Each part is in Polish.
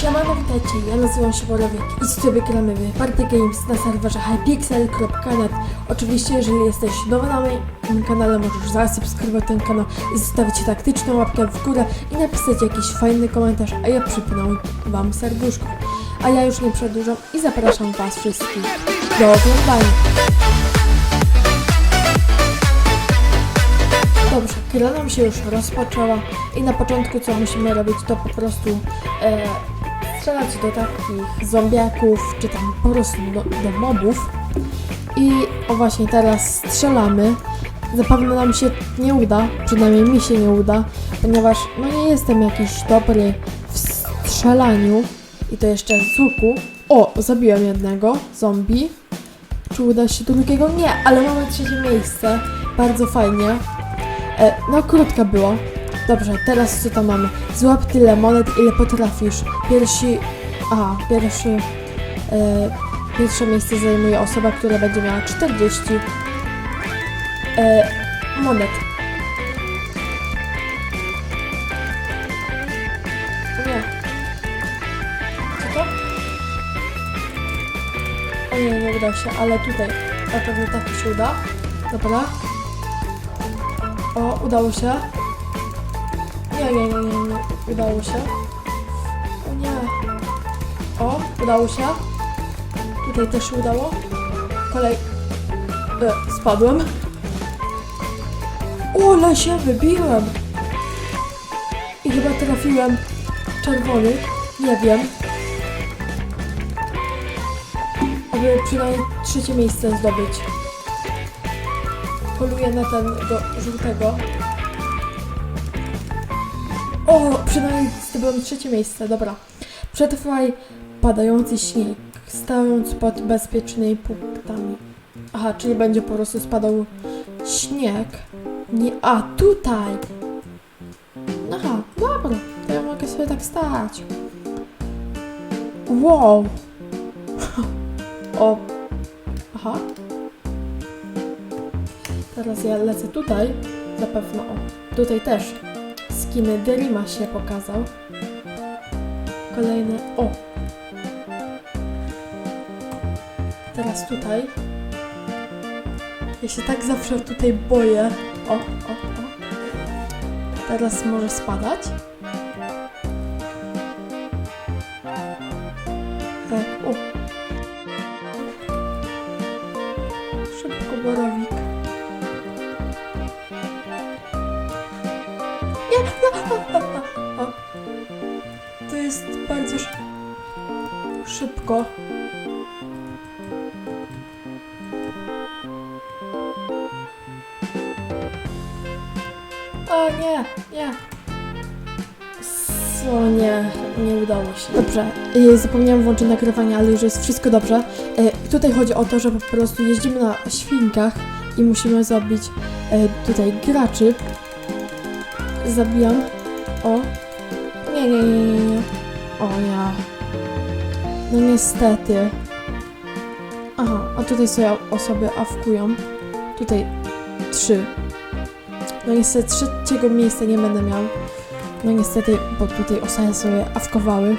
Siemano, witajcie, ja nazywam się Borowik i sobie gramy w Party Games na serwerze hypixel.net Oczywiście, jeżeli jesteś nowy na moim kanale, możesz zasubskrybować ten kanał i zostawić taktyczną łapkę w górę i napisać jakiś fajny komentarz, a ja przypnę wam serduszko. A ja już nie przedłużam i zapraszam was wszystkich do oglądania. Dobrze, gra nam się już rozpoczęła i na początku co musimy robić to po prostu e, strzelać do takich zombiaków czy tam po prostu do, do mobów i o właśnie teraz strzelamy. Zapewne nam się nie uda, przynajmniej mi się nie uda, ponieważ no nie jestem jakiś dobry w strzelaniu i to jeszcze z łuku. O, zabiłem jednego zombie. Czy uda się drugiego? Nie, ale mamy trzecie miejsce. Bardzo fajnie. E, no, krótka było. Dobrze, teraz co tam mamy? Złap tyle monet, ile potrafisz. Pierwsi... Aha, pierwszy... E, pierwsze miejsce zajmuje osoba, która będzie miała 40 e, monet. Nie. Co to? O nie, nie uda się, ale tutaj na pewno tak się uda. Dobra. O, udało się. Nie, nie, nie, nie, nie. Udało się. O nie. O, udało się. Tutaj też się udało. Kolej. E, spadłem. O, ale się wybiłem. I chyba trafiłem czerwony. Nie wiem. Aby przynajmniej trzecie miejsce zdobyć. Poluję na tego żółtego. O, przynajmniej zdobyłem trzecie miejsce, dobra. Przetrwaj padający śnieg, stając pod bezpiecznymi punktami. Aha, czyli będzie po prostu spadał śnieg. Nie, a tutaj! Aha, dobra, to ja mogę sobie tak stać. Wow! o, aha. Teraz ja lecę tutaj. Zapewne o. Tutaj też. Skiny Derima się pokazał. Kolejny. O! Teraz tutaj. Ja się tak zawsze tutaj boję. O, o, o. Teraz może spadać. Tak, o. Szybko borowik. Szybko. O nie, nie. Co nie, nie udało się. Dobrze, zapomniałam włączyć nagrywanie, ale już jest wszystko dobrze. Y, Tutaj chodzi o to, że po prostu jeździmy na świnkach i musimy zabić y, tutaj graczy. Zabijam. O. Nie, nie, nie, nie. O ja. No niestety. Aha, a tutaj sobie osoby awkują. Tutaj trzy. No niestety trzeciego miejsca nie będę miał. No niestety, bo tutaj osoby sobie awkowały.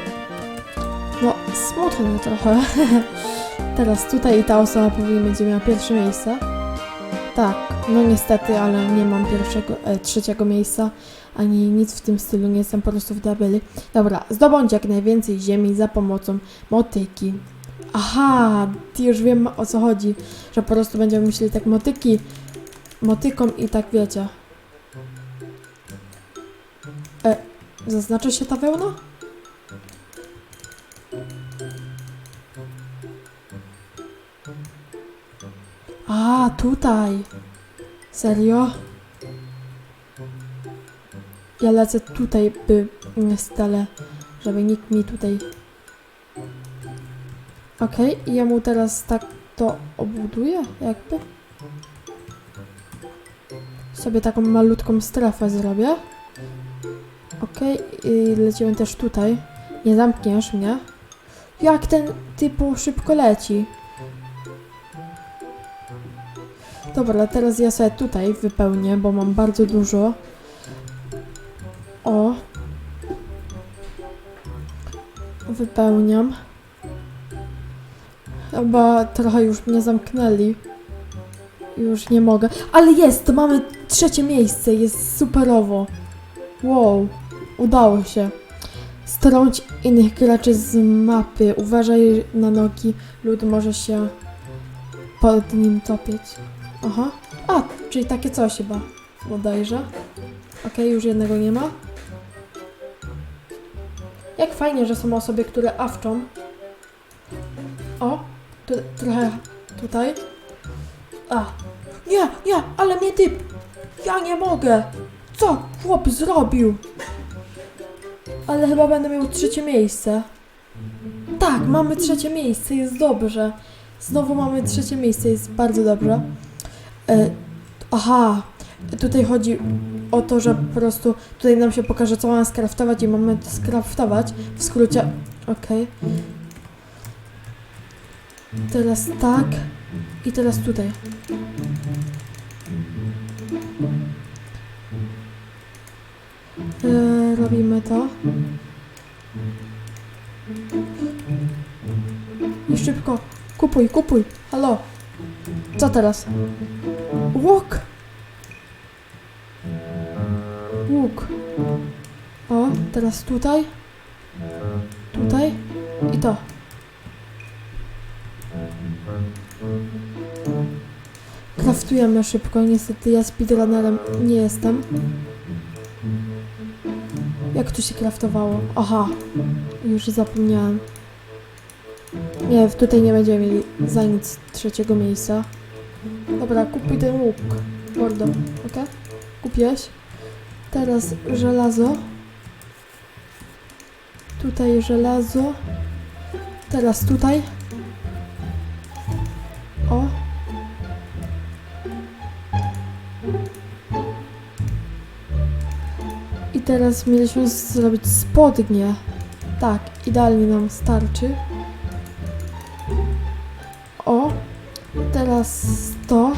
No, smutno trochę. Teraz tutaj ta osoba powinna będzie miała pierwsze miejsce. Tak, no niestety, ale nie mam pierwszego, e, trzeciego miejsca, ani nic w tym stylu, nie jestem po prostu w tabeli. Dobra, zdobądź jak najwięcej ziemi za pomocą motyki. Aha, już wiem o co chodzi, że po prostu będziemy myśleli tak motyki, motyką i tak wiecie. E, zaznacza się ta wełna? A, tutaj. Serio? Ja lecę tutaj, by nie stale, żeby nikt mi tutaj... Okej, i ja mu teraz tak to obuduję, jakby. Sobie taką malutką strefę zrobię. Okej, i lecimy też tutaj. Nie zamkniesz mnie. Jak ten typu szybko leci. Dobra, teraz ja sobie tutaj wypełnię, bo mam bardzo dużo. O. wypełniam. Chyba trochę już mnie zamknęli. Już nie mogę. Ale jest! Mamy trzecie miejsce. Jest superowo. Wow. Udało się. Strąć innych graczy z mapy. Uważaj na nogi. Lud może się pod nim topić. Aha. A, czyli takie coś chyba. Bodajże. Okej, już jednego nie ma. Fajnie, że są osoby, które awczą. O, trochę tutaj. A, nie, nie, ale mnie typ. Ja nie mogę. Co chłop zrobił? Ale chyba będę miał trzecie miejsce. Tak, mamy trzecie miejsce, jest dobrze. Znowu mamy trzecie miejsce, jest bardzo dobrze. E, aha, tutaj chodzi o to, że po prostu tutaj nam się pokaże, co mamy skraftować i mamy to skraftować. W skrócie, okej. Teraz tak i teraz tutaj. E, robimy to. I szybko. Kupuj, kupuj. Halo. Co teraz? Łuk. Łuk. O, teraz tutaj. Tutaj. I to. Kraftujemy szybko. Niestety ja speedrunnerem nie jestem. Jak tu się kraftowało? Aha. Już zapomniałem. Nie, tutaj nie będziemy mieli za nic trzeciego miejsca. Dobra, kupuj ten łuk. Mordo, ok? Kupiłeś? Teraz żelazo. Tutaj żelazo. Teraz tutaj. O. I teraz mieliśmy zrobić spodnie. Tak, idealnie nam starczy. O. Teraz to.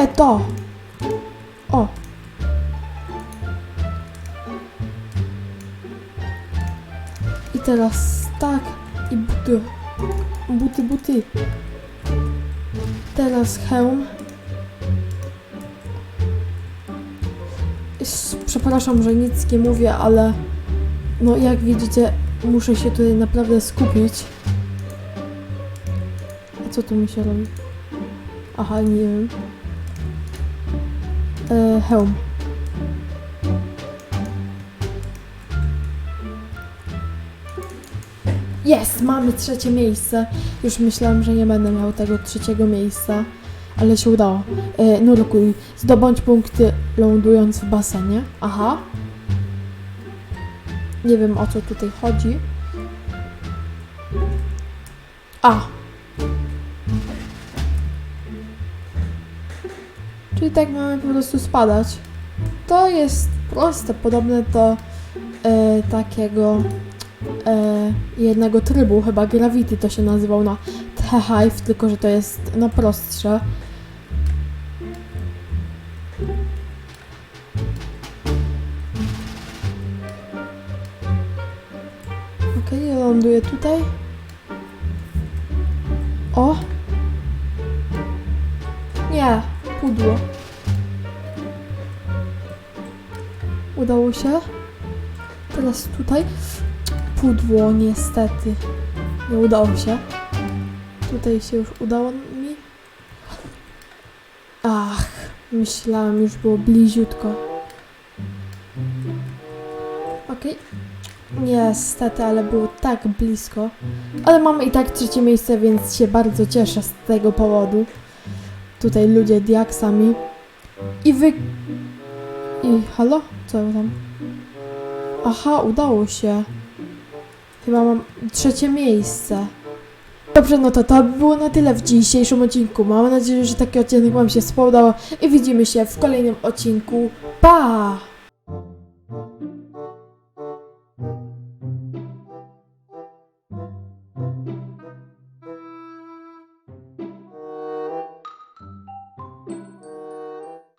Nie, to. O. I teraz tak. I buty. Buty, buty. Teraz hełm. Przepraszam, że nic nie mówię, ale no jak widzicie, muszę się tutaj naprawdę skupić. A co tu mi się robi? Aha, nie wiem. E, hełm. Jest! Mamy trzecie miejsce. Już myślałam, że nie będę miał tego trzeciego miejsca, ale się udało. E, nurkuj. Zdobądź punkty lądując w basenie. Aha. Nie wiem o co tutaj chodzi. A. Czyli tak mamy po prostu spadać. To jest proste, podobne do e, takiego e, jednego trybu, chyba Gravity to się nazywał na The-Hive, tylko że to jest no prostsze. Okej, ja ląduję tutaj. O! Nie, pudło. Udało się. Teraz tutaj. Pudło, niestety. Nie udało się. Tutaj się już udało mi. Ach, myślałam, już było bliziutko. Okej. Niestety, ale było tak blisko. Ale mamy i tak trzecie miejsce, więc się bardzo cieszę z tego powodu. Tutaj ludzie diaksami. I wy... I halo? Co tam? Aha, udało się. Chyba mam trzecie miejsce. Dobrze, no to to by było na tyle w dzisiejszym odcinku. Mam nadzieję, że taki odcinek Wam się spodobał i widzimy się w kolejnym odcinku. Pa!